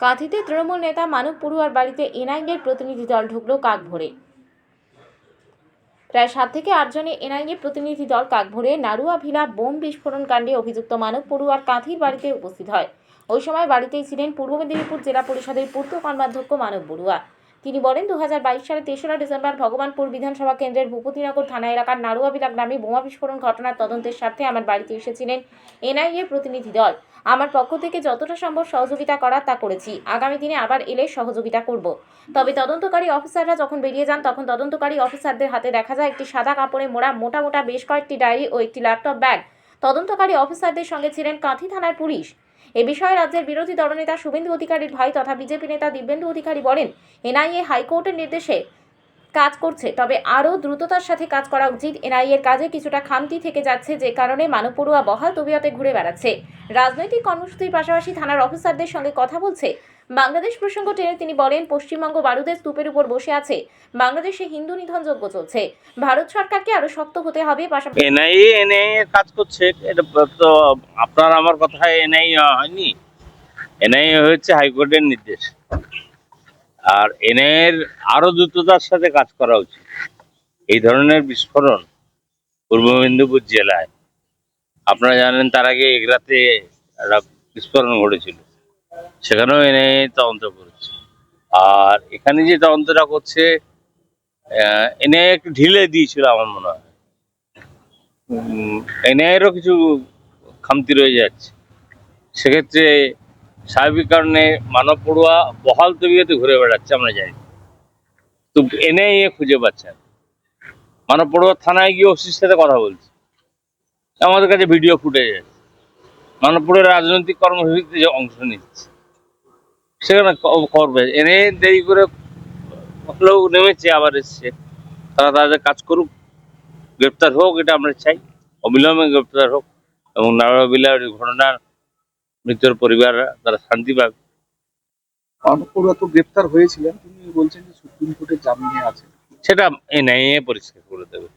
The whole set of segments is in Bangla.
কাঁথিতে তৃণমূল নেতা মানব পড়ুয়ার বাড়িতে এনআইএর প্রতিনিধি দল ঢুকল কাক ভরে। প্রায় সাত থেকে আটজনে এনআইএ প্রতিনিধি দল কাকভোরে নারুয়া ভিলা, বোম বিস্ফোরণ কাণ্ডে অভিযুক্ত মানব পড়ুয়ার কাঁথির বাড়িতে উপস্থিত হয়। ওই সময় বাড়িতেই ছিলেন পূর্ব মেদিনীপুর জেলা পরিষদের পূর্ত কর্মাধ্যক্ষ মানব বড়ুয়া তিনি বলেন দু সালের তেসরা ডিসেম্বর ভগবানপুর বিধানসভা কেন্দ্রের ভূপতিনগর থানা এলাকার নাড়ুয়াবিলা গ্রামে বোমা বিস্ফোরণ ঘটনার তদন্তের স্বার্থে আমার বাড়িতে এসেছিলেন এনআইএ প্রতিনিধি দল। আমার পক্ষ থেকে যতটা সম্ভব সহযোগিতা করার তা করেছি। আগামী দিনে আবার এলে সহযোগিতা করব। তবে তদন্তকারী অফিসাররা যখন বেরিয়ে যান, তখন তদন্তকারী অফিসারদের হাতে দেখা যায় একটি সাদা কাপড়ে মোড়া মোটা মোটা বেশ কয়েকটি ডায়েরি ও একটি ল্যাপটপ ব্যাগ। তদন্তকারী অফিসারদের সঙ্গে ছিলেন কাঁথি থানার পুলিশ। এ বিষয়ে রাজ্যের বিরোধী দলনেতা শুভেন্দু অধিকারীর ভাই তথা বিজেপি নেতা দিব্যেন্দু অধিকারী বলেন, এনআইএ হাইকোর্টের নির্দেশে কাজ করছে। তবে আরও দ্রুততার সাথে কাজ করা উচিত। এনআইএর কাজে কিছুটা খামতি থেকে যাচ্ছে যে কারণে মানবপড়ুয়া বহাল তবিয়তে ঘুরে বেড়াচ্ছে। রাজনৈতিক কর্মসূচির পাশাপাশি থানার অফিসারদের সঙ্গে কথা বলছে। বাংলাদেশ প্রসঙ্গ টেনে তিনি বলেন, পশ্চিমবঙ্গ বারুদের স্তূপের উপর বসে আছে। বাংলাদেশে হিন্দু নিধনযজ্ঞ চলছে। ভারত সরকারকে আরও শক্ত হতে হবে পাশাপাশি এনআইএ এনআইএ কাজ করছে। এটা তো আপনার আমার কথা এনআইএ হয়নি। এনআইএ হচ্ছে হাইকোর্টের নির্দেশ। আর এনআইএর আরও দ্রুততার সাথে কাজ করা উচিত। এই ধরনের বিস্ফোরণ পূর্ব মেদিনীপুর জেলায়, আপনারা জানেন তার আগে এগরাতে একটা বিস্ফোরণ ঘটেছিল। সেখানেও এনআইএ তদন্ত করেছে। আর এখানে যে তদন্তটা করছে এনআইএ একটু ঢিলে দিয়েছিল আমার মনে হয়। এনআইএরও কিছু খামতি রয়ে যাচ্ছে। সেক্ষেত্রে স্বাভাবিক কারণে মানব পড়ুয়া বহাল তবিয়তে ঘুরে বেড়াচ্ছে, আমরা জানি। তো এনআইএ খুঁজে পাচ্ছে মানব পড়ুয়া থানায় গিয়ে ওসির সাথে কথা বলছে। আমাদের কাছে ভিডিও ফুটেজ আছে। মানব পড়ুয়া রাজনৈতিক কর্মসূচিতে যে অংশ নিচ্ছে। সেখানে করবে। এনে দেরি করে হলেও নেমেছে, আবার এসছে। তারা তাদের কাজ করুক। গ্রেপ্তার হোক, এটা আমরা চাই। অবিলম্বে গ্রেপ্তার হোক। এবং নারায়ণবিলার ঘটনার মৃত্যুর পরিবাররা তারা শান্তি পাবে অনুপরা তো গ্রেপ্তার হয়েছিলেন তিনি বলছেন যে সুপ্রিম কোর্টে জামিনে আছেন। সেটা এনআইএ পরিষ্কার করে দেবে।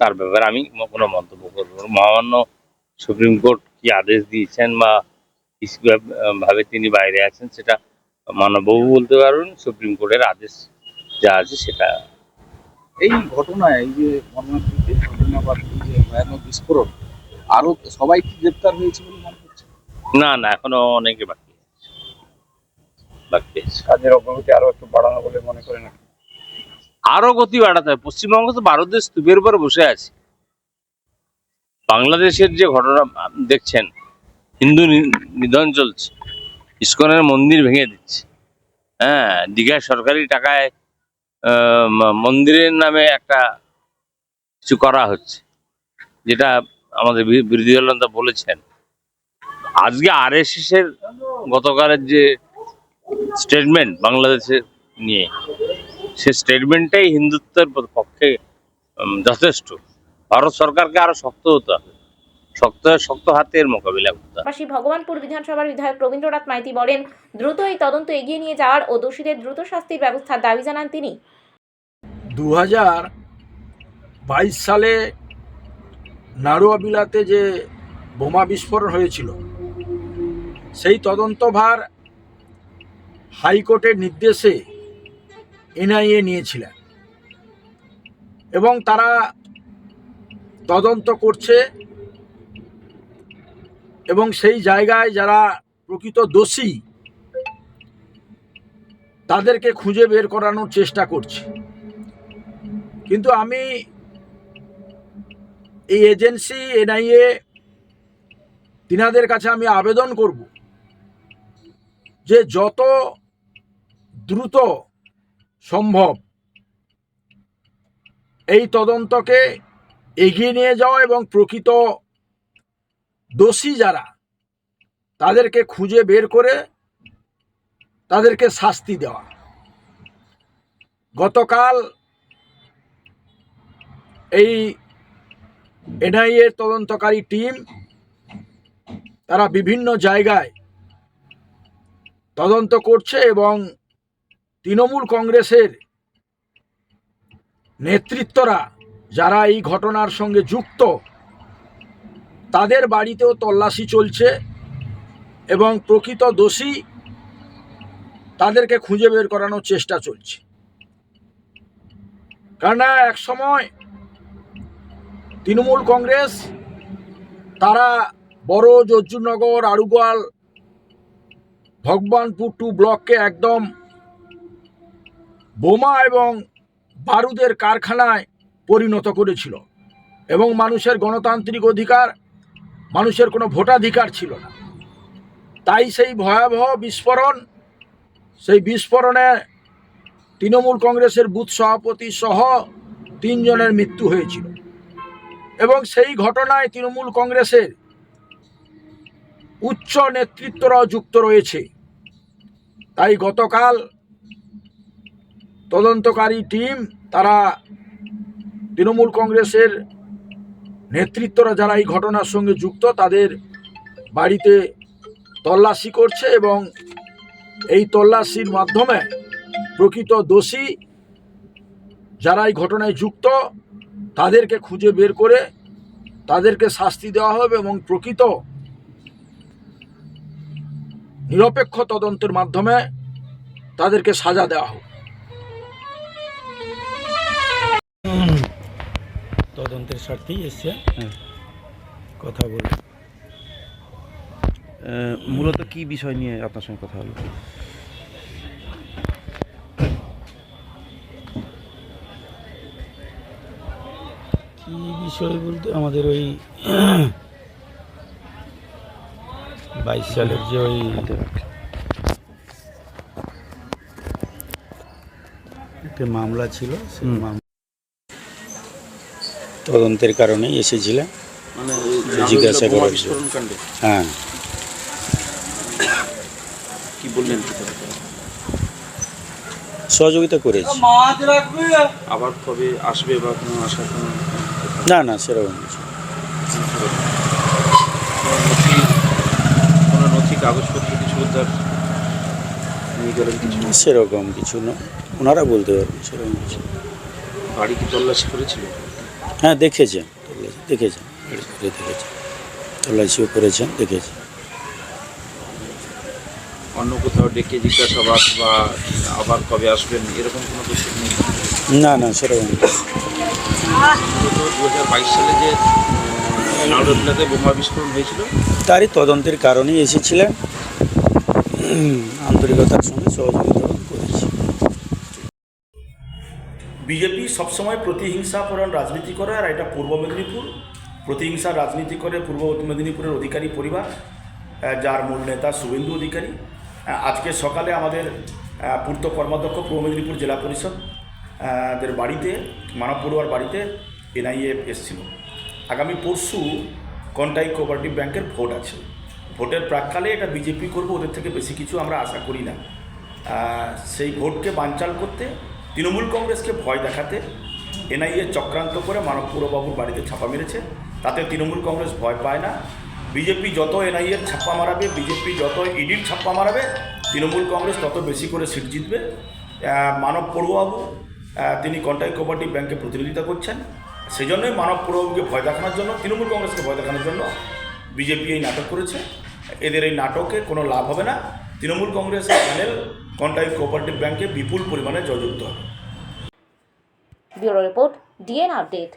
তার ব্যাপারে আমি কোনো মন্তব্য করব। মহামান্য সুপ্রিম কোর্ট কি আদেশ দিয়েছেন বা ভাবে তিনি বাইরে আছেন সেটা মানববাবু বলতে পারবেন সুপ্রিম কোর্টের আদেশ যা আছে সেটা। এই ঘটনায় এই যে ঘটনা বা যে ভয়ানক বিস্ফোরণ আরও সবাই কি গ্রেপ্তার হয়েছে বলে না না এখনও অনেকে বাকি কাজের অগ্রগতি আরও একটু বাড়ানো বলে মনে করেন? আরও গতি বাড়াতে হবে। পশ্চিমবঙ্গ তো ভারতের স্তূপের উপর বসে আছে। বাংলাদেশের যে ঘটনা দেখছেন হিন্দু নিধন চলছে। ইস্কনের মন্দির ভেঙে দিচ্ছে। হ্যাঁ দীঘায় সরকারি টাকায় আহ, মন্দিরের নামে একটা কিছু করা হচ্ছে। যেটা আমাদের বিরোধী দল নেতা বলেছেন। আজকে আর এস এর গতকালের যে স্টেটমেন্ট বাংলাদেশের নিয়ে সে স্টেটমেন্টটাই হিন্দুত্বের পক্ষে যথেষ্ট। ভারত সরকারকে আরও শক্ত হতে হবে। শক্ত শক্ত হাতের মোকাবিলা করতে হবে। পাশাপাশি ভগবানপুর বিধানসভার বিধায়ক রবীন্দ্রনাথ মাইতি বলেন দ্রুত এই তদন্ত এগিয়ে নিয়ে যাওয়ার ও দোষীদের দ্রুত শাস্তির ব্যবস্থার দাবি জানান তিনি। দু হাজার বাইশ সালে নাড়ুয়াবিলাতে যে বোমা বিস্ফোরণ হয়েছিল সেই তদন্তভার হাইকোর্টের নির্দেশে এনআইএ নিয়েছিলেন। এবং তারা তদন্ত করছে এবং সেই জায়গায় যারা প্রকৃত দোষী, তাদেরকে খুঁজে বের করানোর চেষ্টা করছে। কিন্তু আমি এই এজেন্সি, এনআইএ, তিনাদের কাছে আমি আবেদন করব। যে যত দ্রুত সম্ভব এই তদন্তকে এগিয়ে নিয়ে যাওয়া এবং প্রকৃত দোষী যারা, তাদেরকে খুঁজে বের করে তাদেরকে শাস্তি দেওয়া। গতকাল এই এনআইএ তদন্তকারী টিম তারা বিভিন্ন জায়গায় তদন্ত করছে এবং তৃণমূল কংগ্রেসের নেতৃত্বরা যারা এই ঘটনার সঙ্গে যুক্ত, তাদের বাড়িতেও তল্লাশি চলছে এবং প্রকৃত দোষী তাদেরকে খুঁজে বের করানোর চেষ্টা চলছে। কেননা এক সময় তৃণমূল কংগ্রেস, তারা বড় জর্জুনগর আড়ুগোয়াল ভগবানপুর টু ব্লককে একদম বোমা এবং বারুদের কারখানায় পরিণত করেছিল এবং মানুষের গণতান্ত্রিক অধিকার, মানুষের কোনো ভোটাধিকার ছিল না। তাই সেই ভয়াবহ বিস্ফোরণ, সেই বিস্ফোরণে তৃণমূল কংগ্রেসের বুথ সভাপতি সহ তিনজনের মৃত্যু হয়েছিল এবং সেই ঘটনায় তৃণমূল কংগ্রেসের উচ্চ নেতৃত্বরাও যুক্ত রয়েছে। তাই গতকাল তদন্তকারী টিম, তারা তৃণমূল কংগ্রেসের নেতৃত্বরা যারা এই ঘটনার সঙ্গে যুক্ত, তাদের বাড়িতে তল্লাশি করছে এবং এই তল্লাশির মাধ্যমে প্রকৃত দোষী যারা এই ঘটনায় যুক্ত, তাদেরকে খুঁজে বের করে তাদেরকে শাস্তি দেওয়া হবে এবং প্রকৃত নিরপেক্ষ তদন্তের মাধ্যমে তাদেরকে সাজা দেওয়া হোক। তদন্তের স্বার্থেই এসছে। কথা বলে মূলত কি বিষয় নিয়ে আপনার সঙ্গে কথা হলো? কি বিষয় বলতে? আমাদের ওই বাইশ সালের যে ওই একটা মামলা ছিল সেই মামলা তদন্তের কারণে এসেছিলেন। মানে জিজ্ঞাসা করার হ্যাঁ। কি বললেন সহযোগিতা করেছি। আবার কবে আসবে বা কোনো আশা না না সেরকম কিছু কাগজপত্র কিছু উদ্ধার নিয়ে গেলেন কিছু? সেরকম কিছু না। ওনারা বলতে পারবেন সেরকম কিছু। বাড়ি কি তল্লাশি করেছিল? হ্যাঁ দেখেছেন। তল্লাশি দেখেছেন। দেখেছেন। তল্লাশিও করেছেন দেখেছেন। অন্য কোথাও ডেকে জিজ্ঞাসাবাদ বা আবার কবে আসবেন এরকম কোনো কিছু নেই? না না সেরকম দু হাজার বাইশ সালে যে নাওডাতে বোমা বিস্ফোরণ হয়েছিল? তারই তদন্তের কারণেই এসেছিলেন। আন্তরিকতার সঙ্গে সহযোগিতা করেছি। বিজেপি সবসময় প্রতিহিংসাপরণ রাজনীতি করে আর এটা পূর্ব মেদিনীপুর। প্রতিহিংসা রাজনীতি করে পূর্ব মেদিনীপুরের অধিকারী পরিবার যার মূল নেতা শুভেন্দু অধিকারী। আজকে সকালে আমাদের পূর্ত কর্মাধ্যক্ষ পূর্ব মেদিনীপুর জেলা পরিষদ দের বাড়িতে মানব পড়ুয়ার বাড়িতে এনআইএ এসছিল। আগামী পরশু কন্টাই কোঅপারেটিভ ব্যাংকের ভোট আছে। ভোটের প্রাককালে এটা বিজেপি করবে, ওদের থেকে বেশি কিছু আমরা আশা করি না। সেই ভোটকে বানচাল করতে তৃণমূল কংগ্রেসকে ভয় দেখাতে এনআইএ চক্রান্ত করে মানবপুরবাবুর বাড়িতে ছাপা মেরেছে। তাতে তৃণমূল কংগ্রেস ভয় পায় না। বিজেপি যত এনআইএর ছাপ্পা মারাবে, বিজেপি যত ইডির ছাপ্পা মারাবে, তৃণমূল কংগ্রেস তত বেশি করে সিট জিতবে। মানব পড়ুয়াবু তিনি কন্টাই কোপারেটিভ ব্যাংকে প্রতিনিধিত্ব করছেন। সেজন্যই মানব পড়ুয়াবুকে ভয় দেখানোর জন্য, তৃণমূল কংগ্রেসকে ভয় দেখানোর জন্য বিজেপি এই নাটক করেছে। এদের এই নাটকে কোনো লাভ হবে না। তৃণমূল কংগ্রেসের প্যানেল কন্টাই কোঅপারেটিভ ব্যাংকে বিপুল পরিমাণে জয়যুক্ত হবে। Bureau report, DN update.